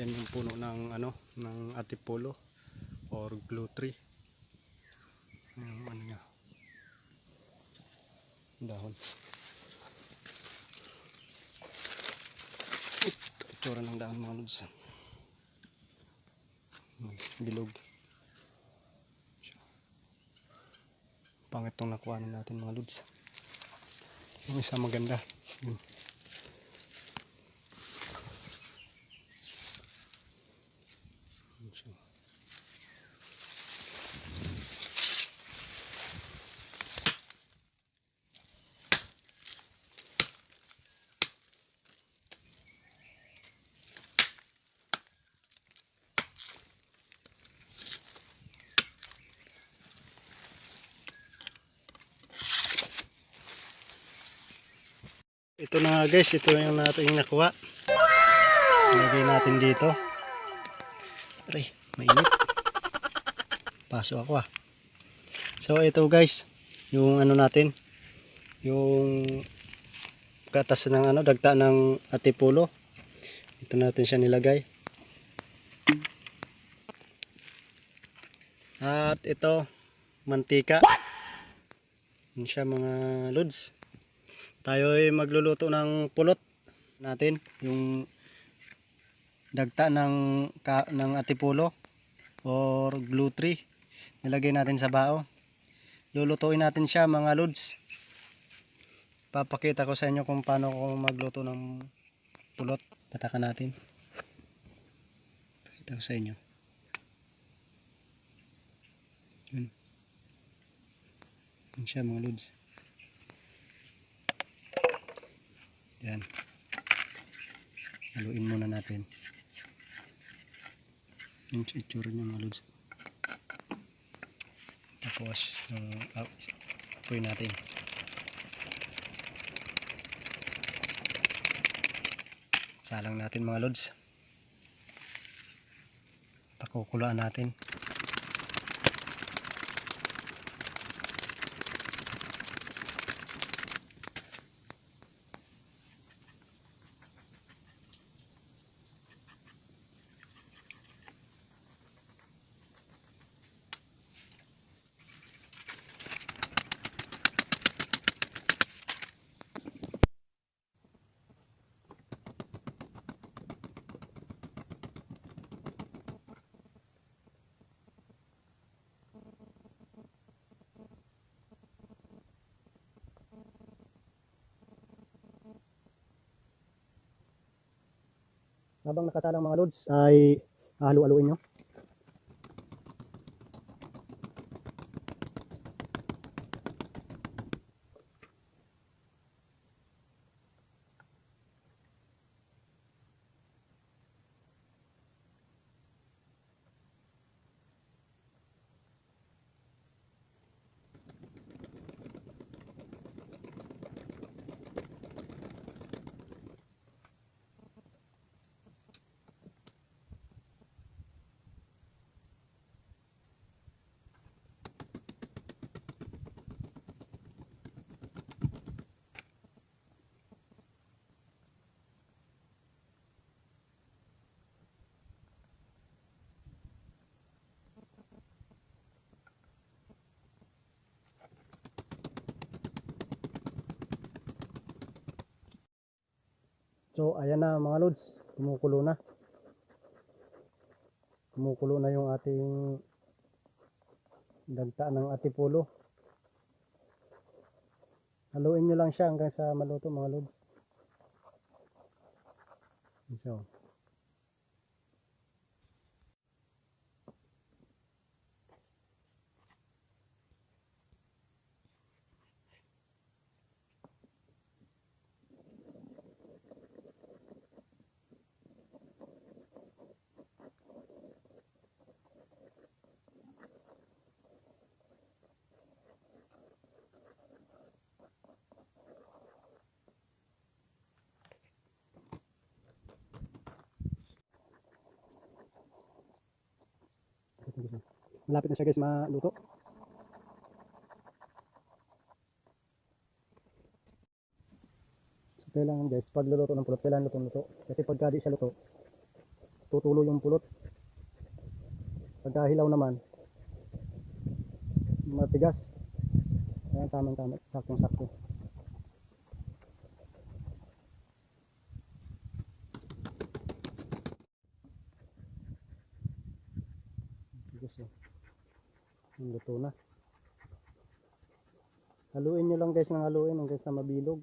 Ayan yung puno ng ano, ng atipolo or glue tree. Yung ano niya. Dahon. Itsura ng dahon mga lods. Hmm, Bilog. Pangit tong nakuha natin mga lods. Yung isa maganda. Yun. Siya. Ito na nga guys, ito yung natin nakuha. Ilagay natin dito. Aray, mainit. Paso ako ah. So ito guys, yung ano natin, yung katas ng ano, dagta ng atipulo. Ito natin siya nilagay. At ito, mantika. Yan siya mga lods tayo ay magluluto ng pulot natin yung dagta ng ka, ng atipulo or glue tree. Nilagay natin sa bao. Lulutuin natin siya mga lods. Papakita ko sa inyo kung paano ko magluto ng pulot. Patakan natin. Pakita ko sa inyo. Yun. Yun siya mga lods. Yan. Haluin muna natin. Yung itsura niya mga lods. Tapos, uh, apoy natin. Salang natin mga lods. Pakukulaan natin. Habang nakasalang mga lods ay halu-haluin nyo. So ayan na mga lods, kumukulo na. Kumukulo na yung ating dagta ng atipulo. Haluin nyo lang siya hanggang sa maluto mga lods. So, malapit na siya guys maluto. So kailangan guys, pag luluto ng pulot, kailangan lutong luto. Kasi pagka di siya luto, tutulo yung pulot. Pagka hilaw naman, matigas. Ayan, tamang tama. Luto na. Haluin nyo lang guys ng haluin hanggang sa mabilog.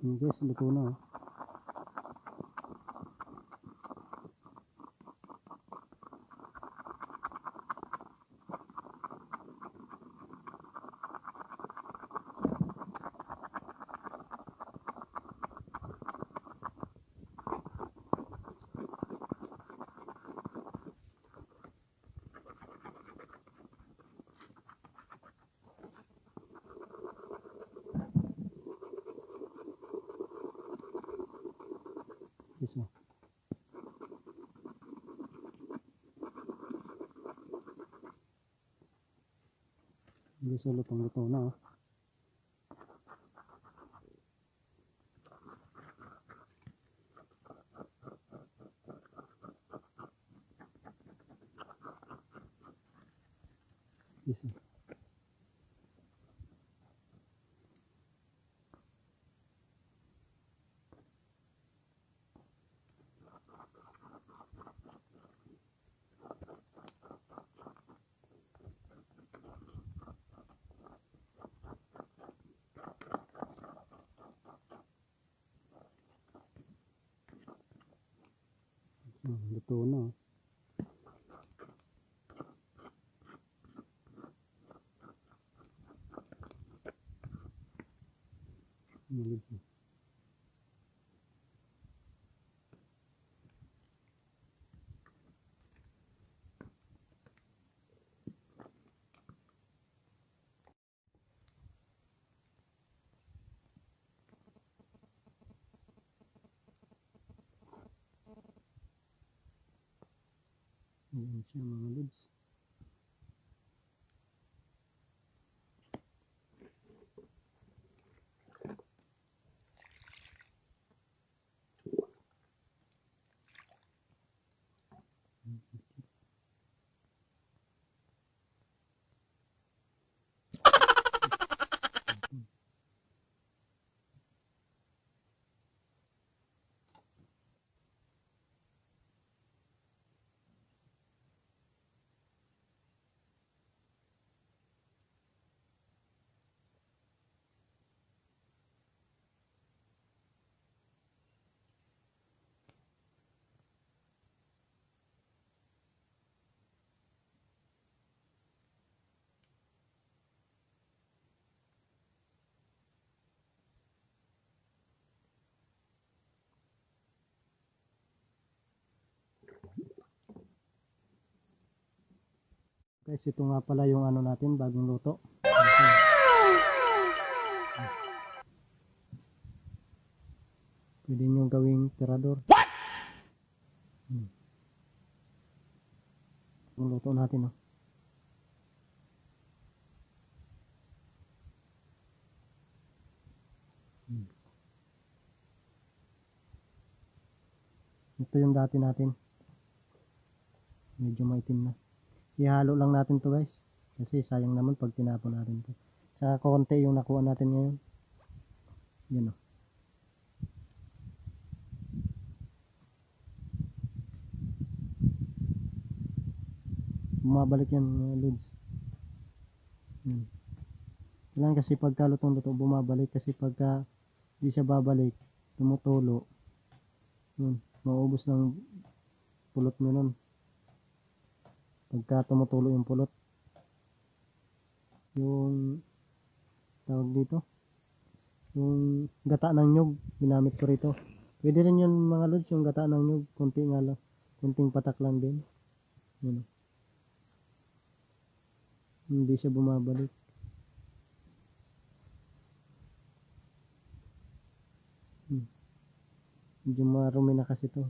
Yung guys, luto na Yes, mo. Hindi sa lutong luto na oh. Yes, mo. Luto na Ayan siya mga lods. Guys, ito nga pala yung ano natin, bagong luto. Pwede nyo gawing tirador. What? Hmm. Yung luto natin, oh. Hmm. Ito yung dati natin. Medyo maitim na. Ihalo lang natin to guys. Kasi sayang naman pag tinapon natin to. Saka konti yung nakuha natin ngayon. Yan o. Bumabalik yan mga lods. Yan. Kailangan kasi pagka lutong-luto, bumabalik. Kasi pagka di siya babalik, tumutulo. Yun, maubos ng pulot nyo nun. Pagka tumutulo yung pulot. Yung tawag dito. Yung gata ng nyug, ginamit ko rito. Pwede rin yun mga lods, yung gata ng nyug. Kunti nga lang. Kunting patak lang din. Yun. Hindi siya bumabalik. Hmm. Medyo marumi na kasi to.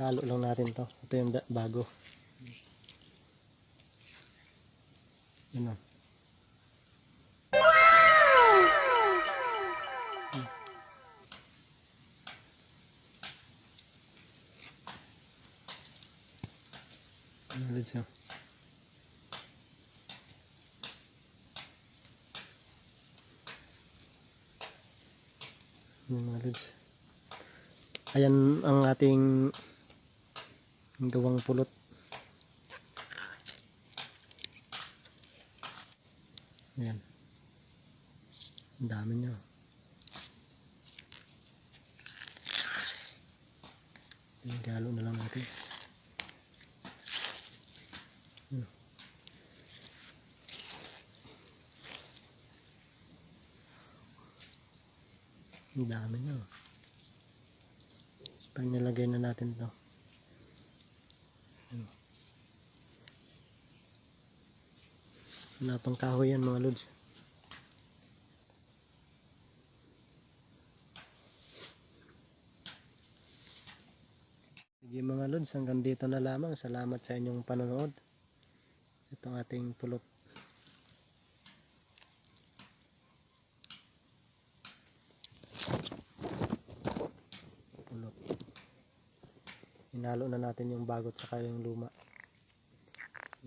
Halo lang natin to. Ito yung bago. Yun o. Ulit siya? Mga lods. Ayan ang ating gawang pulot. Ayan. Ang dami. Ayan, galo na lang natin. Ang dami niya. Pag nilagay na natin to. Wala pang kahoy yan mga lods. Sige mga lods, hanggang dito na lamang. Salamat sa inyong panonood. Ito ang ating pulot. Pulot. Hinalo na natin yung bagot sa yung luma.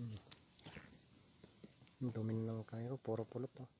Hmm. Ang dumi ng kayo, puro pulot oh.